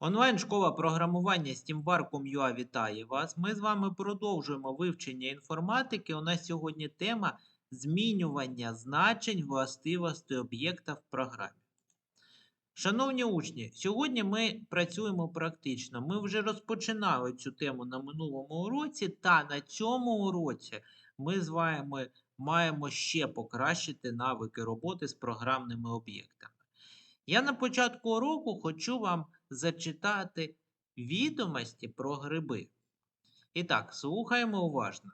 Онлайн-школа програмування SteamBar.com.ua вітає вас. Ми з вами продовжуємо вивчення інформатики. У нас сьогодні тема змінювання значень властивостей об'єкта в програмі. Шановні учні, сьогодні ми працюємо практично. Ми вже розпочинали цю тему на минулому уроці, та на цьому уроці ми з вами маємо ще покращити навики роботи з програмними об'єктами. Я на початку уроку хочу вам зачитати відомості про гриби. І так, слухаємо уважно.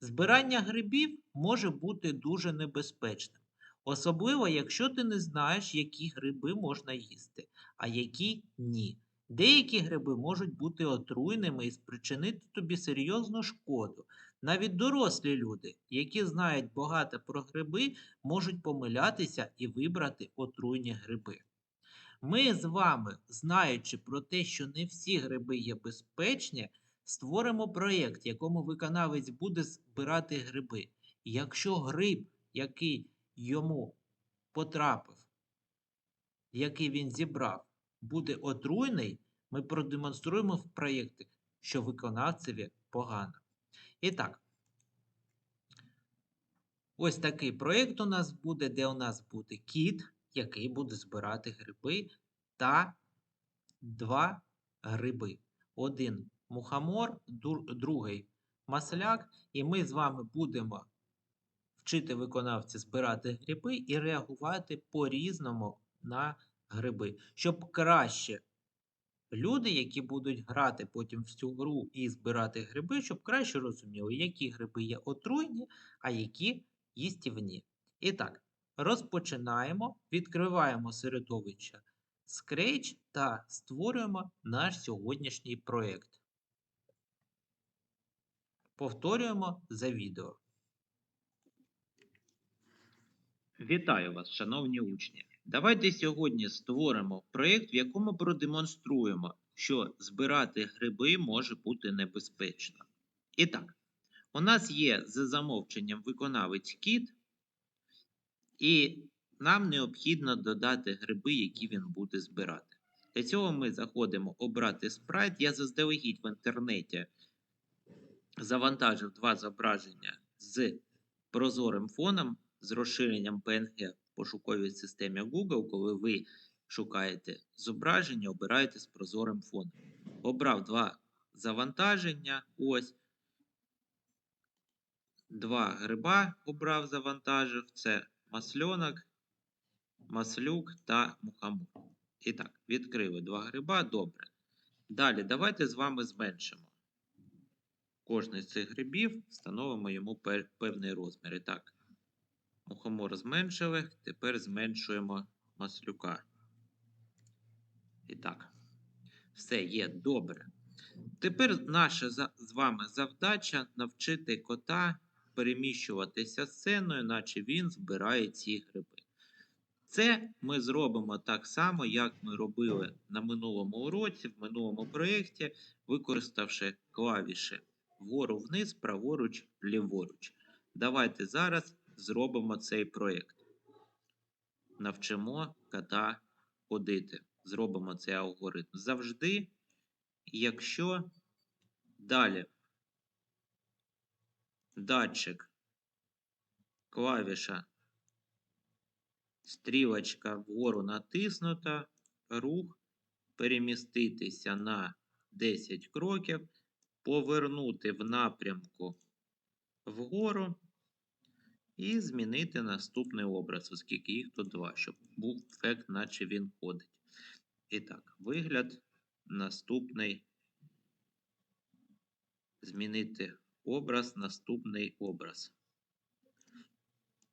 Збирання грибів може бути дуже небезпечним, особливо якщо ти не знаєш, які гриби можна їсти, а які ні. Деякі гриби можуть бути отруйними і спричинити тобі серйозну шкоду. Навіть дорослі люди, які знають багато про гриби, можуть помилятися і вибрати отруйні гриби. Ми з вами, знаючи про те, що не всі гриби є безпечні, створимо проєкт, якому виконавець буде збирати гриби. І якщо гриб, який йому потрапив, який він зібрав, буде отруйний, ми продемонструємо в проєкті, що виконавцеві погано. І так, ось такий проєкт у нас буде, де у нас буде кіт, який буде збирати гриби, та два гриби. Один мухомор, другий масляк. І ми з вами будемо вчити виконавця збирати гриби і реагувати по-різному на гриби, щоб краще люди, які будуть грати потім в цю гру і збирати гриби, щоб краще розуміли, які гриби є отруйні, а які їстівні. І так, розпочинаємо, відкриваємо середовище Scratch та створюємо наш сьогоднішній проєкт. Повторюємо за відео. Вітаю вас, шановні учні! Давайте сьогодні створимо проєкт, в якому продемонструємо, що збирати гриби може бути небезпечно. І так, у нас є за замовченням виконавець кіт, і нам необхідно додати гриби, які він буде збирати. Для цього ми заходимо обрати спрайт. Я заздалегідь в інтернеті завантажив два зображення з прозорим фоном, з розширенням PNG в пошуковій системі Google, коли ви шукаєте зображення, обираєте з прозорим фоном. Обрав два завантаження. Ось. Два гриба обрав, завантажив. Це масльонок, маслюк та мухомор. І так, відкрили два гриба. Добре. Далі давайте з вами зменшимо. Кожний з цих грибів встановимо йому певний розмір. І так, мухомор зменшили, тепер зменшуємо маслюка. І так, все є добре. Тепер наша з вами завдача навчити кота переміщуватися сценою, наче він збирає ці гриби. Це ми зробимо так само, як ми робили на минулому уроці, в минулому проєкті, використавши клавіші вгору вниз, праворуч, ліворуч. Давайте зараз зробимо цей проєкт. Навчимо кота ходити. Зробимо цей алгоритм. Завжди, якщо далі датчик, клавіша, стрілочка вгору натиснута, рух переміститися на 10 кроків, повернути в напрямку вгору і змінити наступний образ, оскільки їх тут два, щоб був ефект, наче він ходить. І так, вигляд наступний. Змінити образ, наступний образ.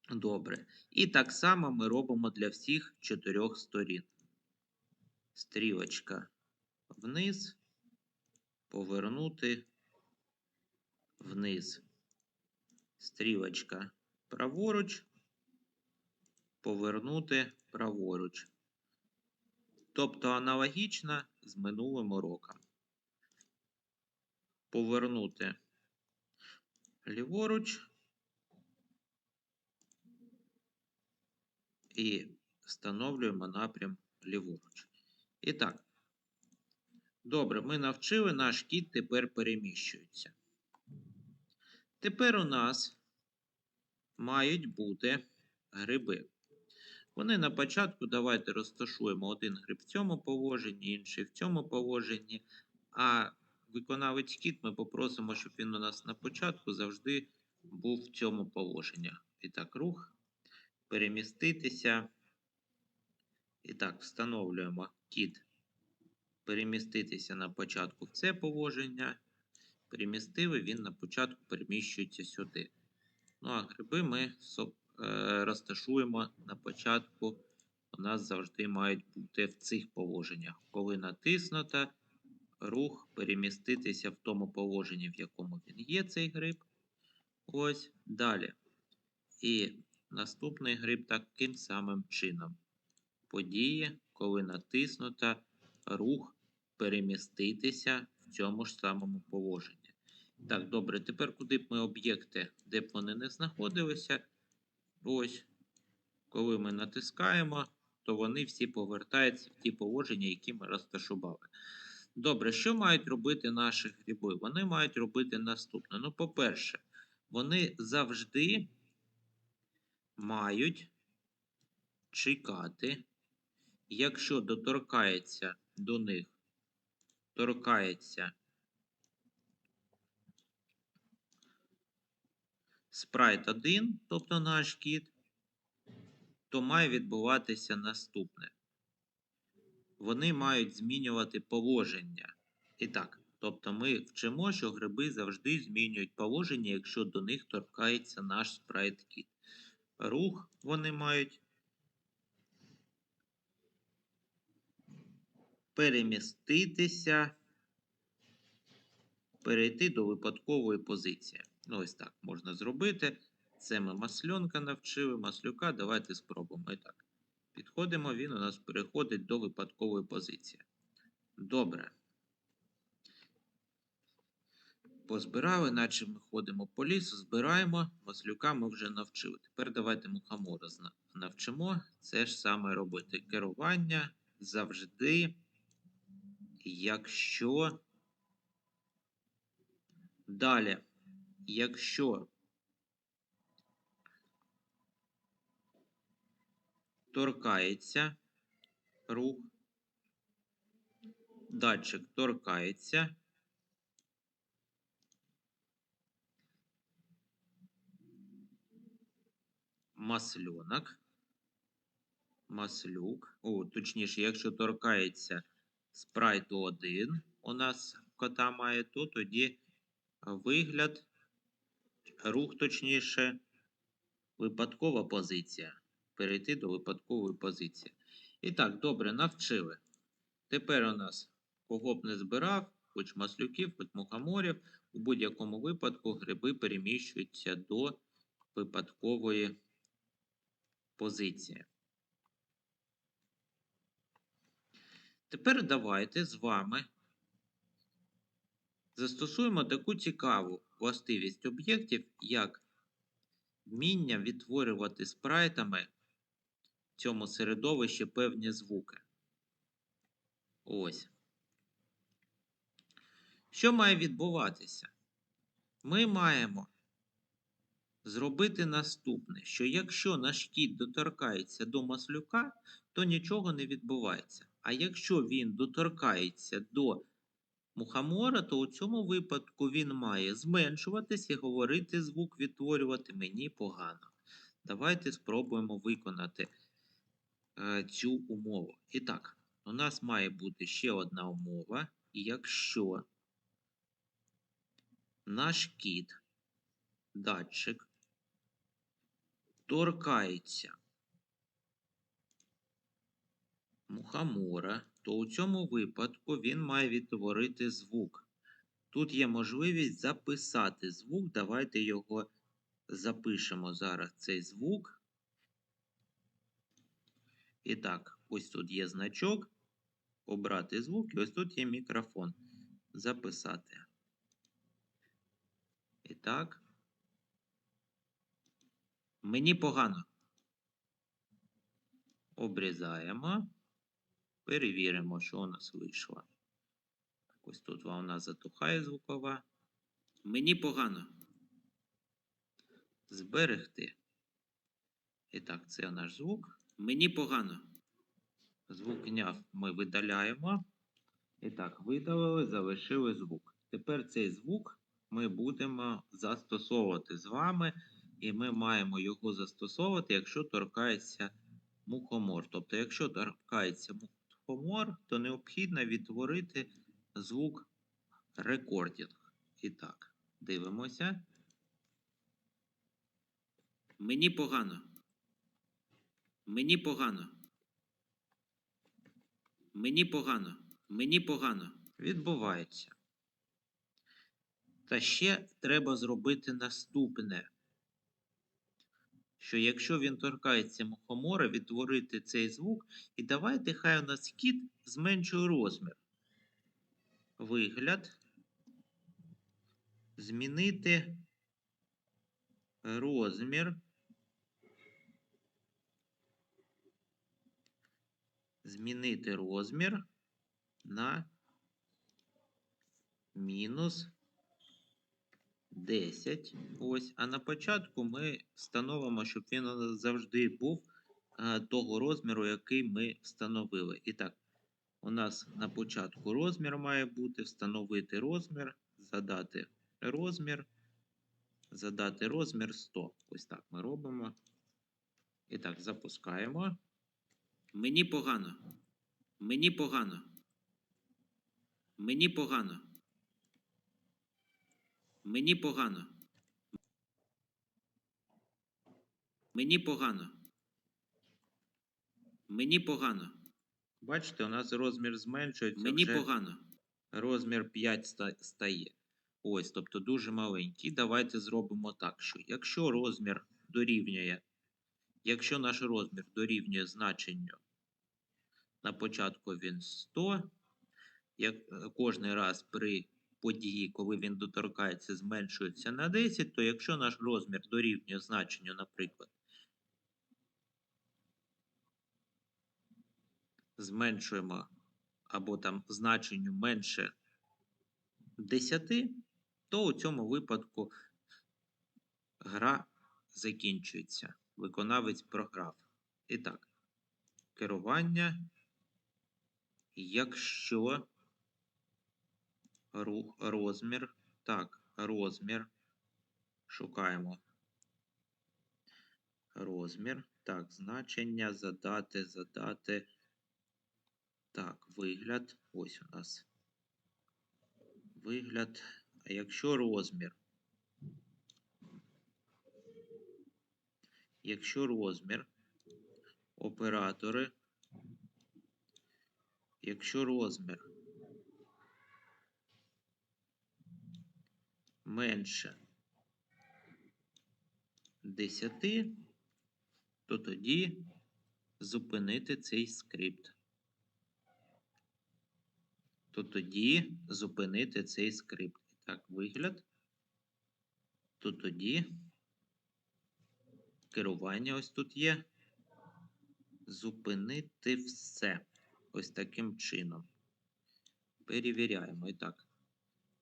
Добре. І так само ми робимо для всіх чотирьох сторін. Стрілочка вниз, повернути вниз. Стрілочка праворуч, повернути праворуч. Тобто аналогічно з минулим уроком. Повернути ліворуч і встановлюємо напрям ліворуч. І так, Добре, ми навчили, наш кіт тепер переміщується. Тепер у нас мають бути гриби. Вони на початку давайте розташуємо один гриб в цьому положенні, інший в цьому положенні. А виконавець кіт ми попросимо, щоб він у нас на початку завжди був в цьому положенні. І так, рух, переміститися. І так, встановлюємо кіт. Переміститися на початку в це положення. Перемістили, він на початку переміщується сюди. Ну, а гриби ми е, розташуємо на початку. У нас завжди мають бути в цих положеннях. Коли натиснуто, рух переміститися в тому положенні, в якому він є, цей гриб. Ось далі. І наступний гриб таким самим чином. Події, коли натиснуто, рух переміститися в цьому ж самому положенні. Так, добре, тепер куди б ми об'єкти, де б вони не знаходилися. Ось, коли ми натискаємо, то вони всі повертаються в ті положення, які ми розташували. Добре, що мають робити наші гриби? Вони мають робити наступне. Ну, по-перше, вони завжди мають чекати, якщо доторкається до них, торкається спрайт 1, тобто наш кіт, то має відбуватися наступне. Вони мають змінювати положення. І так, тобто ми вчимо, що гриби завжди змінюють положення, якщо до них торкається наш спрайт кіт. Рух вони мають переміститися, перейти до випадкової позиції. Ну, ось так можна зробити. Це ми масльонка навчили, маслюка. Давайте спробуємо. І так. Підходимо, він у нас переходить до випадкової позиції. Добре. Позбирали, наче ми ходимо по лісу, збираємо. Маслюка ми вже навчили. Тепер давайте мухомора навчимо. Це ж саме робити. Керування завжди, якщо. Далі, якщо торкається. Рух, датчик торкається, масльонок, маслюк, о, точніше, якщо торкається спрайту 1, у нас кота має, то тоді вигляд, рух, точніше, випадкова позиція. Перейти до випадкової позиції. І так, добре, навчили. Тепер у нас кого б не збирав, хоч маслюків, хоч мухоморів, у будь-якому випадку гриби переміщуються до випадкової позиції. Тепер давайте з вами застосуємо таку цікаву властивість об'єктів, як вміння відтворювати спрайтами цьому середовищі певні звуки. Ось. Що має відбуватися? Ми маємо зробити наступне, що якщо наш кіт доторкається до маслюка, то нічого не відбувається. А якщо він доторкається до мухомора, то у цьому випадку він має зменшуватись і говорити звук, відтворювати мені погано. Давайте спробуємо виконати цю умову. І так, у нас має бути ще одна умова. Якщо наш кіт, датчик, торкається мухомора, то у цьому випадку він має відтворити звук. Тут є можливість записати звук. Давайте його запишемо зараз цей звук. І так, ось тут є значок. Обрати звук, і ось тут є мікрофон. Записати. І так. Мені погано. Обрізаємо. Перевіримо, що у нас вийшло. Ось тут вона затухає звукова. Мені погано. Зберегти. І так, це наш звук. Мені погано. Звук няв ми видаляємо. І так, видалили, залишили звук. Тепер цей звук ми будемо застосовувати з вами, і ми маємо його застосовувати, якщо торкається мухомор. Тобто, якщо торкається мухомор, то необхідно відтворити звук рекордінг. І так, дивимося. Мені погано. Мені погано. Мені погано. Мені погано. відбувається. Та ще треба зробити наступне, що якщо він торкається мухомора, відтворити цей звук, і давайте хай у нас кіт зменшує розмір. Вигляд. Змінити розмір. Змінити розмір на мінус 10. Ось. А на початку ми встановимо, щоб він завжди був е, того розміру, який ми встановили. І так, у нас на початку розмір має бути, встановити розмір, задати розмір, задати розмір 100. Ось так ми робимо. І так, запускаємо. Мені погано. Мені погано. Мені погано. Мені погано. Мені погано. Мені погано. Бачите, у нас розмір зменшується. Мені вже погано. розмір 5 стає. Ось, тобто дуже маленький. Давайте зробимо так, що якщо розмір дорівнює, якщо наш розмір дорівнює значенню на початку він 100, як е, кожний раз при події, коли він доторкається, зменшується на 10, то якщо наш розмір дорівнює значенню, наприклад, зменшуємо або там значенню менше 10, то у цьому випадку гра закінчується. Виконавець програв. І так, керування, якщо розмір, так, розмір, шукаємо розмір, так, значення, задати, задати, так, вигляд, ось у нас вигляд. А якщо розмір? Якщо розмір, оператори, якщо розмір менше 10, то тоді зупинити цей скрипт. То тоді зупинити цей скрипт. Так, вигляд. То тоді керування ось тут є. Зупинити все. Ось таким чином. Перевіряємо. І так.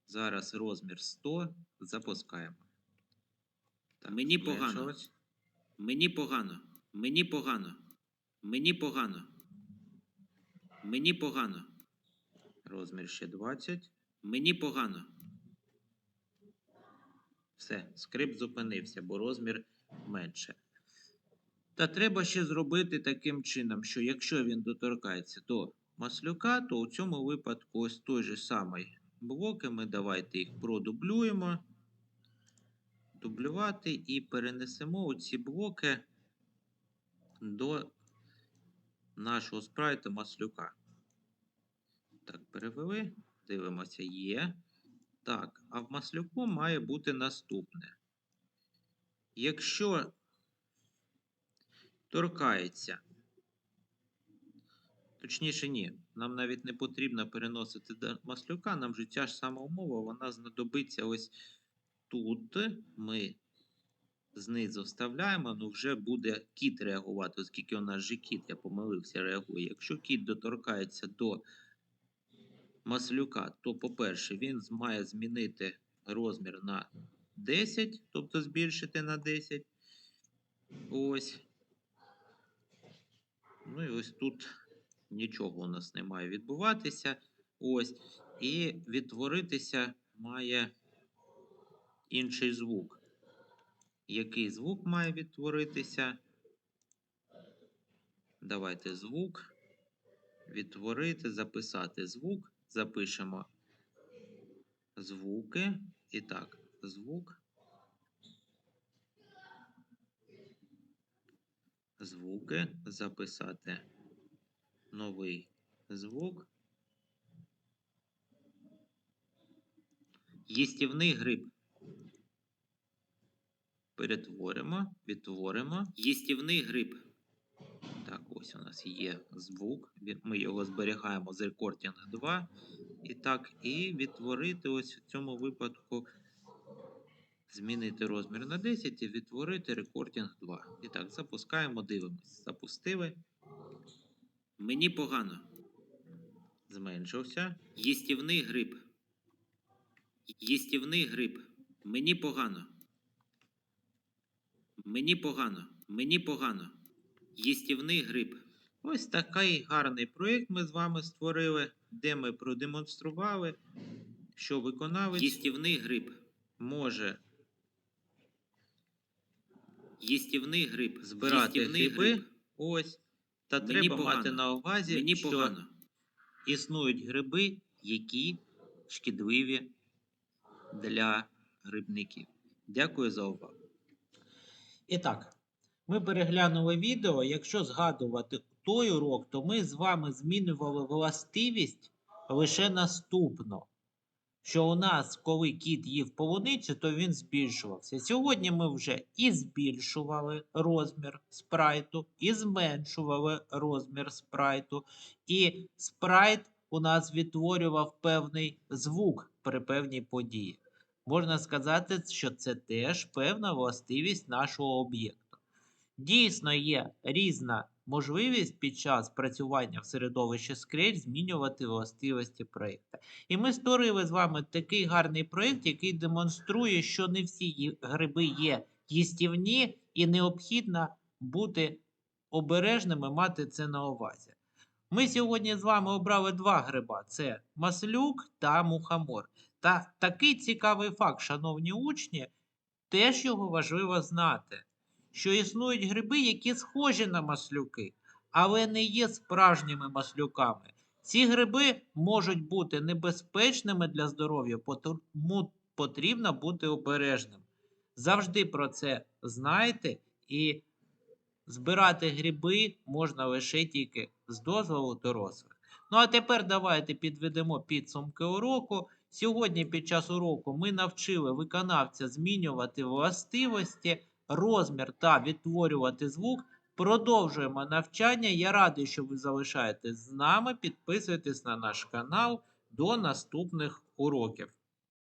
Зараз розмір 100. Запускаємо. Так, Мені погано. Мені погано. Мені погано. Мені погано. Мені погано. Розмір ще 20. Мені погано. Все, скрипт зупинився, бо розмір менше. Та треба ще зробити таким чином, що якщо він доторкається до маслюка, то у цьому випадку ось той же самий блоки. Ми давайте їх продублюємо. Дублювати і перенесемо оці блоки до нашого спрайту маслюка. Так, перевели. Дивимося, є. Так, а в маслюку має бути наступне. Якщо торкається, точніше, ні, нам навіть не потрібно переносити до маслюка, нам же ця ж сама умова, вона знадобиться ось тут. Ми знизу вставляємо, ну вже буде кіт реагувати, оскільки у нас же кіт, я помилився, реагує. Якщо кіт доторкається до маслюка, то, по-перше, він має змінити розмір на 10, тобто збільшити на 10. Ось. Ну і ось тут нічого у нас не має відбуватися. Ось. І відтворитися має інший звук. Який звук має відтворитися? Давайте звук. Відтворити, записати звук. Запишемо звуки. І так, звук. Звуки. Записати новий звук. Їстівний гриб. Перетворимо, відтворимо. Їстівний гриб. Так, ось у нас є звук. Ми його зберігаємо з Recording 2. І так, і відтворити ось в цьому випадку. Змінити розмір на 10 і відтворити Recording 2. І так, запускаємо, дивимось. Запустили, Мені погано. зменшився. Їстівний гриб. Їстівний гриб. Мені погано. Мені погано. Мені погано. Їстівний гриб. Ось такий гарний проєкт ми з вами створили, де ми продемонстрували, що виконавець Їстівний гриб. може Їстівний гриб. збирати Їстівний гриби. гриб. Ось. Та Мені треба мати на увазі, Мені що погано. існують гриби, які шкідливі для грибників. Дякую за увагу. І так, ми переглянули відео. Якщо згадувати той урок, то ми з вами змінювали властивість лише наступно. Що у нас, коли кіт їв полуницю, то він збільшувався. Сьогодні ми вже і збільшували розмір спрайту, і зменшували розмір спрайту. І спрайт у нас відтворював певний звук при певній події. Можна сказати, що це теж певна властивість нашого об'єкту. Дійсно є різна можливість під час працювання в середовищі Scratch змінювати властивості проєкту. І ми створили з вами такий гарний проєкт, який демонструє, що не всі гриби є їстівні, і необхідно бути обережними, мати це на увазі. Ми сьогодні з вами обрали два гриба: це маслюк та мухомор. Та такий цікавий факт, шановні учні, теж його важливо знати, що існують гриби, які схожі на маслюки, але не є справжніми маслюками. Ці гриби можуть бути небезпечними для здоров'я, тому потрібно бути обережним. Завжди про це знайте і збирати гриби можна лише тільки з дозволу дорослих. Ну а тепер давайте підведемо підсумки уроку. Сьогодні під час уроку ми навчили виконавця змінювати властивості, розмір та відтворювати звук. Продовжуємо навчання. Я радий, що ви залишаєтесь з нами. Підписуйтесь на наш канал. До наступних уроків.